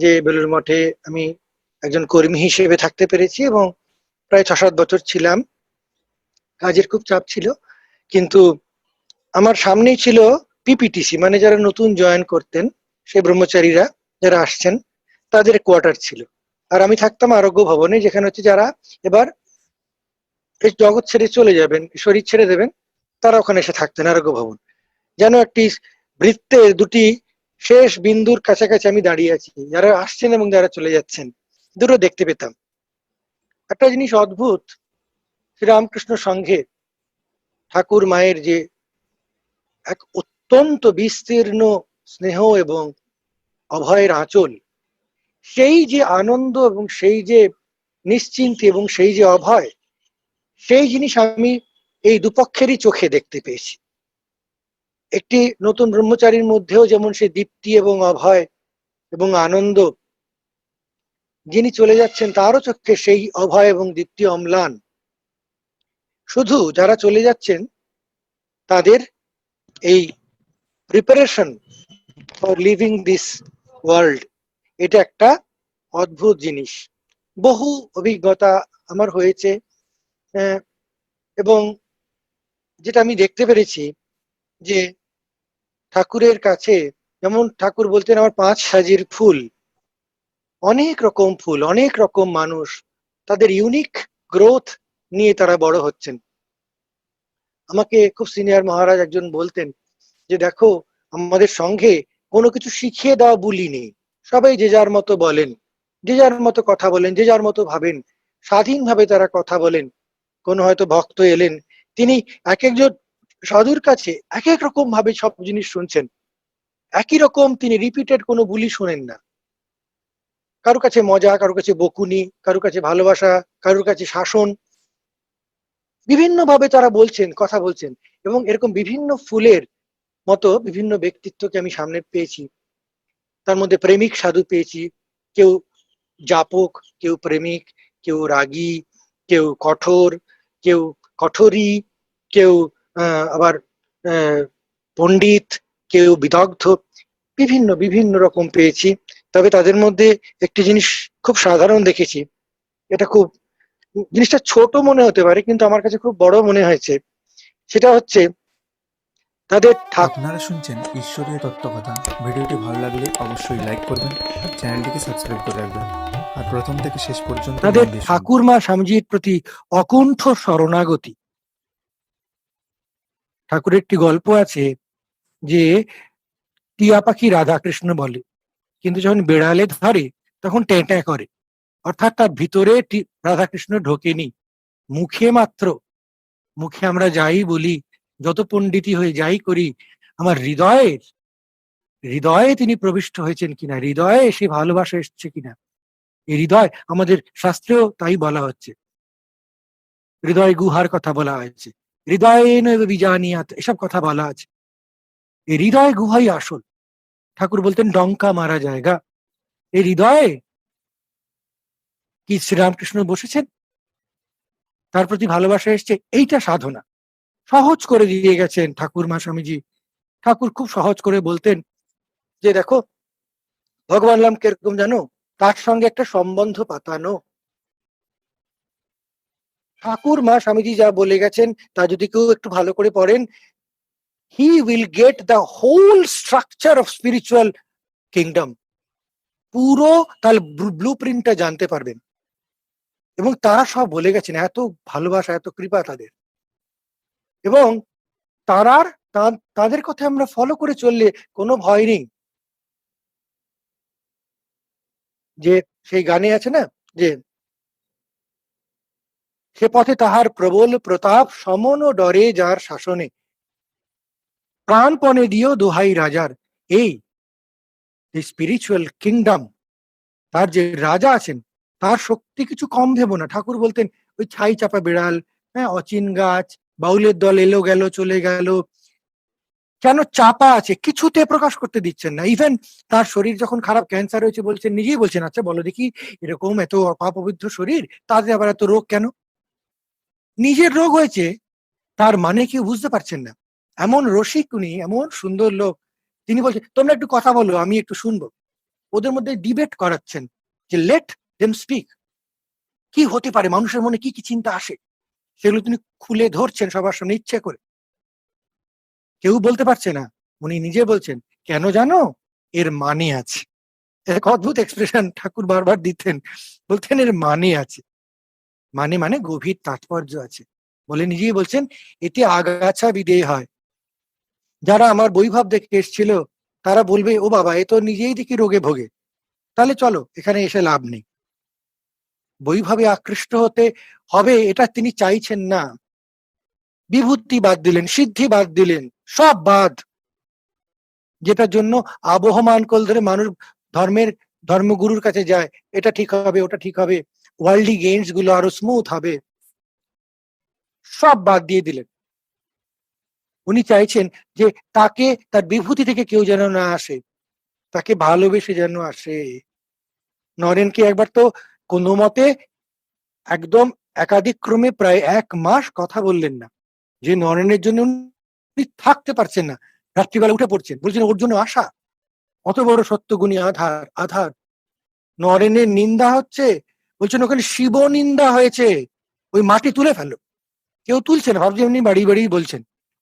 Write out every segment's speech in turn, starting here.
যে বেলুর মঠে আমি একজন কর্মী হিসেবে থাকতে পেরেছি এবং প্রায় ছ সাত বছর ছিলাম। কাজের খুব চাপ ছিল, কিন্তু আমার সামনেই ছিল পিপিটিসি মানে যারা নতুন জয়েন করতেন সেই ব্রহ্মচারীরা যারা আসছেন, তাদের কোয়ার্টার ছিল। আর আমি থাকতাম আরোগ্য ভবনে, যেখানে হচ্ছে যারা এবার এই জগৎ ছেড়ে চলে যাবেন শরীর ছেড়ে দেবেন, তারা ওখানে এসে থাকতেন আরোগ্য ভবন। যেন একটি বৃত্তের দুটি শেষ বিন্দুর কাছাকাছি আমি দাঁড়িয়ে আছি। যারা আসছেন এবং যারা চলে যাচ্ছেন, দুটো দেখতে পেতাম। একটা জিনিস অদ্ভুত, শ্রীরামকৃষ্ণ সংঘে ঠাকুর মায়ের যে এক অত্যন্ত বিস্তীর্ণ স্নেহ এবং অভয়ের আঁচল, সেই যে আনন্দ এবং সেই যে নিশ্চিন্তি এবং সেই যে অভয়, সেই জিনিস আমি এই দুপক্ষেরই চোখে দেখতে পেয়েছি। একটি নতুন ব্রহ্মচারীর মধ্যেও যেমন সে দীপ্তি এবং অভয় এবং আনন্দ, যিনি চলে যাচ্ছেন তারও চক্ষে সেই অভয় এবং দীপ্তি অম্লান। শুধু যারা চলে যাচ্ছেন, তাদের এই preparation for living this world এটা একটা অদ্ভুত জিনিস। বহু অভিজ্ঞতা আমার হয়েছে এবং যেটা আমি দেখতে পেরেছি যে ঠাকুরের কাছে, যেমন ঠাকুর বলতেন, আমার পাঁচ সাজির ফুল। অনেক রকম ফুল, অনেক রকম মানুষ, তাদের ইউনিক গ্রোথ নিয়ে তারা বড় হচ্ছেন। আমাকে খুব সিনিয়র মহারাজ একজন বলতেন যে, দেখো, আমাদের সঙ্গে কোনো কিছু শিখিয়ে দেওয়া বুলি নেই। সবাই যে যার মতো বলেন, যে যার মতো কথা বলেন, যে যার মতো ভাবেন, স্বাধীনভাবে তারা কথা বলেন। কোনো হয়তো ভক্ত এলেন, তিনি এক একজন সাধুর কাছে এক এক রকম ভাবে সব জিনিস শুনছেন। একই রকম তিনি রিপিটেড কোনো বুলি শোনেন না। কারও কাছে মজা, কারও কাছে বকুনি, কারও কাছে ভালোবাসা কারোর কাছে শাসন। বিভিন্ন ভাবে তারা বলছেন, কথা বলছেন এবং এরকম বিভিন্ন ফুলের মতো বিভিন্ন ব্যক্তিত্বকে আমি সামনে পেয়েছি। তার মধ্যে প্রেমিক সাধু পেয়েছি। কেউ জাপক, কেউ প্রেমিক, কেউ রাগী, কেউ কঠোর, কেউ কঠোরী, কেউ আবার পণ্ডিত কেউ বিদগ্ধ বিভিন্ন বিভিন্ন রকম পেয়েছি। তবে তাদের মধ্যে একটি জিনিস খুব সাধারণ দেখেছি। এটা খুব জিনিসটা ছোট মনে হতে পারে কিন্তু আমার কাছে খুব বড় মনে হয়েছে। সেটা হচ্ছে তাদের ঠাকুর আপনারা শুনছেন ঈশ্বরীয় তত্ত্বকথা। ভিডিওটি ভালো লাগলে অবশ্যই লাইক করবেন চ্যানেলটিকে সাবস্ক্রাইব করে রাখবেন। আর প্রথম থেকে শেষ পর্যন্ত তাদের। ঠাকুরমা স্বামীজির প্রতি অকুণ্ঠ শরণাগতি। ঠাকুরের একটি গল্প আছে যে টিয়া পাখি রাধাকৃষ্ণ বলে। কিন্তু যখন বেড়ালে ধরে, তখন ট্যাঁ করে। অর্থাৎ তার ভিতরে রাধাকৃষ্ণ ঢোকেনি। মুখে মাত্র। মুখে আমরা যাই বলি, যত পণ্ডিতি হয়ে যাই করি, আমার হৃদয়ের হৃদয়ে তিনি প্রবিষ্ট হয়েছেন কিনা? হৃদয়ে সে ভালোবাসা এসছে কিনা? এই হৃদয় আমাদের শাস্ত্রেও তাই বলা হচ্ছে। হৃদয় গুহার কথা বলা হয়েছে। হৃদয়ে বিজানিয়াত, এসব কথা বলা আছে। এই হৃদয় গুহাই আসল। ঠাকুর বলতেন, ডঙ্কা মারা জায়গা। এই হৃদয়ে কি শ্রীরামকৃষ্ণ বসেছেন? তার প্রতি ভালোবাসা এসছে, এইটা সাধনা। সহজ করে দিয়ে গেছেন ঠাকুর মা স্বামীজি। ঠাকুর খুব সহজ করে বলতেন যে, দেখো, ভগবান রাম কীরকম জানো? তার সঙ্গে একটা সম্বন্ধ পাতানো। ঠাকুর মা স্বামীজি যা বলে গেছেন, তা যদি কেউ একটু ভালো করে পড়েন he will get the whole structure of spiritual kingdom পুরো তার ব্লু প্রিন্টটা জানতে পারবেন। এবং তারা সব বলে গেছেন, এত ভালোবাসা, এত কৃপা তাদের। এবং তারার তাদের কথা আমরা ফলো করে চললে কোনো ভয় নেই। যে সেই গানে আছে না, যে সে পথে তাহার প্রবল প্রতাপ সমন ও ডরে যার শাসনে। প্রাণপণে দিও দোহাই রাজার, এই স্পিরিচুয়াল কিংডম তার যে রাজা আছেন, তার শক্তি কিছু কম ভেবো না। ঠাকুর বলতেন, ওই ছাই চাপা বিড়াল হ্যাঁ অচিন গাছ, বাউলের দল এলো গেল, চলে গেল। কেন চাপা আছে? কিছুতে প্রকাশ করতে দিচ্ছেন না। ইভেন তার শরীর যখন খারাপ ক্যান্সার হয়েছে বলছেন, নিজেই বলছেন আচ্ছা বলো দেখি, এরকম এত অপবিত্র শরীর, তাতে আবার এত রোগ কেন? নিজের রোগ হয়েছে, তার মানে কেউ বুঝতে পারছেন না। এমন রসিক উনি, এমন সুন্দর লোক, তিনি বলছেন তোমরা একটু কথা বলো, আমি একটু শুনব। ওদের মধ্যে ডিবেট করাচ্ছেন যে লেট দেম স্পিক কি হতে পারে? মানুষের মনে কি কি চিন্তা আসে? সেগুলো তিনি খুলে ধরছেন সবার সামনে ইচ্ছে করে। কেউ বলতে পারছে না। উনি নিজে বলছেন, কেন জানো? এর মানে আছে। এক অদ্ভুত এক্সপ্রেশন ঠাকুর বারবার দিতেন। বলতেন, এর মানে আছে। মানে মানে গভীর তাৎপর্য আছে। বলে নিজেই বলছেন, এতে আগাছা বিদেয় হয়। যারা আমার বৈভব দেখে এসেছিল, তারা বলবে, ও বাবা, এ তো নিজেই দেখি রোগে ভোগে। তাহলে চলো, এখানে এসে লাভ নেই। বৈভবে আকৃষ্ট হতে হবে, এটা তিনি চাইছেন না। বিভূতি বাদ দিলেন, সিদ্ধি বাদ দিলেন, সব বাদ। যেটার জন্য আবহমান কল ধরে মানুষ ধর্মের ধর্মগুরুর কাছে যায়, এটা ঠিক হবে, ওটা ঠিক হবে। ওয়ার্ল্ডলি গেমসগুলো আরও স্মুথ হবে। সব বাদ দিয়ে দিলেন। উনি চাইছেন যে তাকে, তার বিভূতি থেকে কেউ যেন না আসে। তাকে ভালোবেসে যেন আসে। নরেনকে একবার তো কোনো মতে একদম একাধিক ক্রমে প্রায় এক মাস কথা বললেন না। যে নরেনের জন্য উনি থাকতে পারছেন না। রাত্রিবেলা উঠে পড়ছেন। বলছেন, ওর জন্য আশা। অত বড় সত্যগুণী আধার আধার। নরেনের নিন্দা হচ্ছে বলছেন, ওখানে শিব নিন্দা হয়েছে। ওই মাটি তুলে ফেলো। কেউ তুলছেন ভাবছি এমনি বাড়ি বাড়ি বলছেন।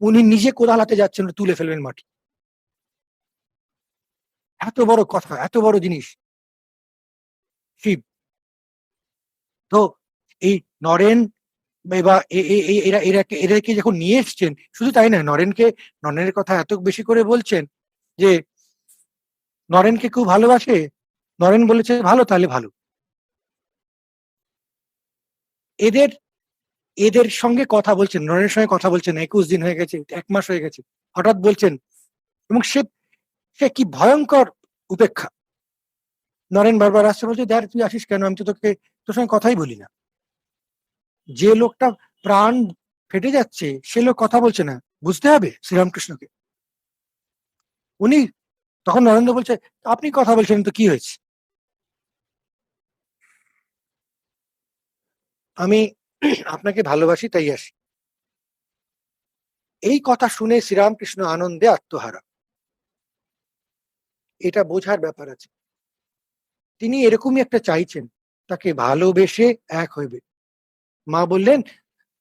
উনি নিজে কোদাল হাতে যাচ্ছেন, তুলে ফেলবেন মাটি। এত বড় কথা, এত বড় জিনিস। শিব। তো এই নরেন বা এরা এরাকে এদেরকে যখন নিয়ে এসছেন, শুধু তাই না নরেনকে, নরেনের কথা এত বেশি করে বলছেন যে, নরেনকে খুব ভালোবাসে? নরেন বলেছে, ভালো, তাহলে ভালো। এদের এদের সঙ্গে কথা বলছেন, নরেনের সঙ্গে কথা বলছেন, একুশ দিন হয়ে গেছে, এক মাস হয়ে গেছে, হঠাৎ বলছেন, এবং সে সে কি ভয়ঙ্কর উপেক্ষা। নরেন বারবার আসছে, বলছে, দেখ, তুই আসিস কেন? আমি তো তোকে, তোর সঙ্গে কথাই বলি না। যে লোকটা প্রাণ ফেটে যাচ্ছে, সে লোক কথা বলছে না, বুঝতে হবে শ্রীরামকৃষ্ণকে। উনি, তখন নরেন্দ্র বলছে, আপনি কথা বলছেন, তো কি হয়েছে? আমি আপনাকে ভালোবাসি, তাই আসি। এই কথা শুনে শ্রীরামকৃষ্ণ আনন্দে আত্মহারা। এটা বোঝার ব্যাপার আছে। তিনি এরকমই একটা চাইছেন, তাকে ভালোবেসে এক হইবে। মা বললেন,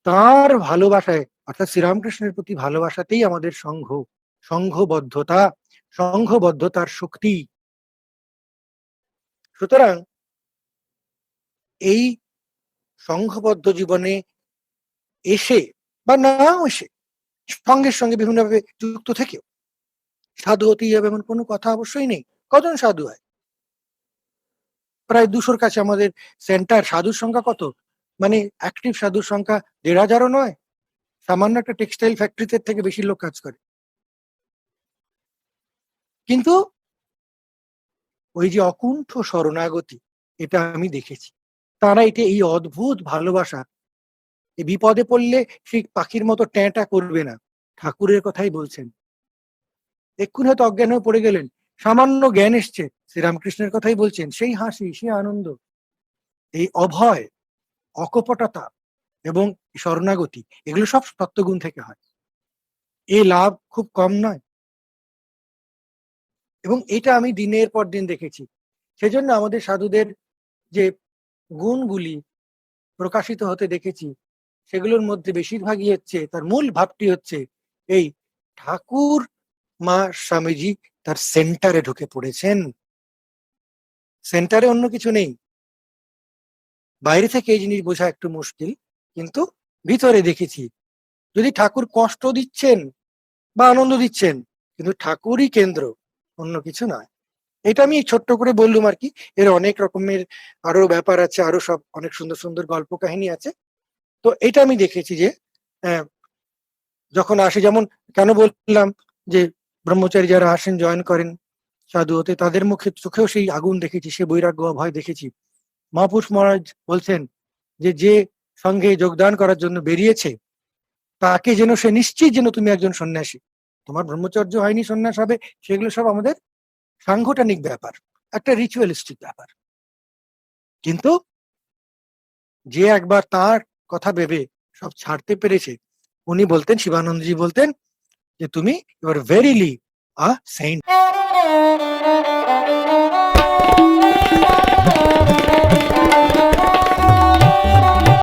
তার ভালোবাসায়, অর্থাৎ শ্রীরামকৃষ্ণের প্রতি ভালোবাসাতেই আমাদের সংঘ, সংঘবদ্ধতা, সংঘবদ্ধতার শক্তি। সুতরাং এই সংঘবদ্ধ জীবনে এসে বা নাও এসে সঙ্গের সঙ্গে বিভিন্নভাবে যুক্ত থেকেও। সাধু হতেই হবে এমন কোনো কথা অবশ্যই নেই। কজন সাধু হয়? প্রায় দুশোর কাছে আমাদের সেন্টার সাধুর সংখ্যা কত? মানে অ্যাক্টিভ সাধুর সংখ্যা দেড় হাজারও নয়। সামান্য একটা টেক্সটাইল ফ্যাক্টরিতে থেকে বেশি লোক কাজ করে। কিন্তু ওই যে অকুণ্ঠ শরণাগতি, এটা আমি দেখেছি। তারা এটা এই অদ্ভুত ভালোবাসা। এই বিপদে পড়লে সেই পাখির মতো ট্যাঁটা করবে না, ঠাকুরের কথাই বলছেন। এক্ষুনি হয়তো অজ্ঞান হয়ে পড়ে গেলেন। সামান্য জ্ঞান এসছে, শ্রীরামকৃষ্ণের কথাই বলছেন, সেই হাসি, সেই আনন্দ, এই অভয়, অকপটতা এবং শরণাগতি, এগুলো সব তত্ত্বগুণ থেকে হয়। এই লাভ খুব কম নয়। এবং এটা আমি দিনের পর দিন দেখেছি। সেজন্য আমাদের সাধুদের যে গুণগুলি প্রকাশিত হতে দেখেছি। সেগুলোর মধ্যে বেশিরভাগই হচ্ছে, তার মূল ভাবটি হচ্ছে, এই ঠাকুর মা স্বামীজি তার সেন্টারে ঢুকে পড়েছেন। সেন্টারে অন্য কিছু নেই। বাইরে থেকে এই জিনিস বোঝা একটু মুশকিল, কিন্তু ভিতরে দেখেছি। যদি ঠাকুর কষ্ট দিচ্ছেন বা আনন্দ দিচ্ছেন, কিন্তু ঠাকুরই কেন্দ্র, অন্য কিছু নয়। এটা আমি ছোট্ট করে বললুম আর কি। এর অনেক রকমের আরও ব্যাপার আছে আরও সব অনেক সুন্দর সুন্দর গল্প কাহিনী আছে। তো এটা আমি দেখেছি যে আহ, যখন আসে যেমন কেন বললাম যে ব্রহ্মচারী যারা আসেন জয়েন করেন সাধু হতে তাদের মুখে চোখেও সেই আগুন দেখেছি সে বৈরাগ্য ভয় দেখেছি। মহাপুরুষ মহারাজ বলছেন যে যে সঙ্গে যোগদান করার জন্য বেরিয়েছে তাকে যেন সে নিশ্চিত যেন তুমি একজন সন্ন্যাসী। তোমার ব্রহ্মচর্য হয়নি সন্ন্যাস হবে সেগুলো সব আমাদের সাংগঠনিক ব্যাপার, একটা রিচুয়ালিস্টিক ব্যাপার। কিন্তু যে একবার তার কথা ভেবে সব ছাড়তে পেরেছে, উনি বলতেন, শিবানন্দজি বলতেন যে, তুমি you are verily a saint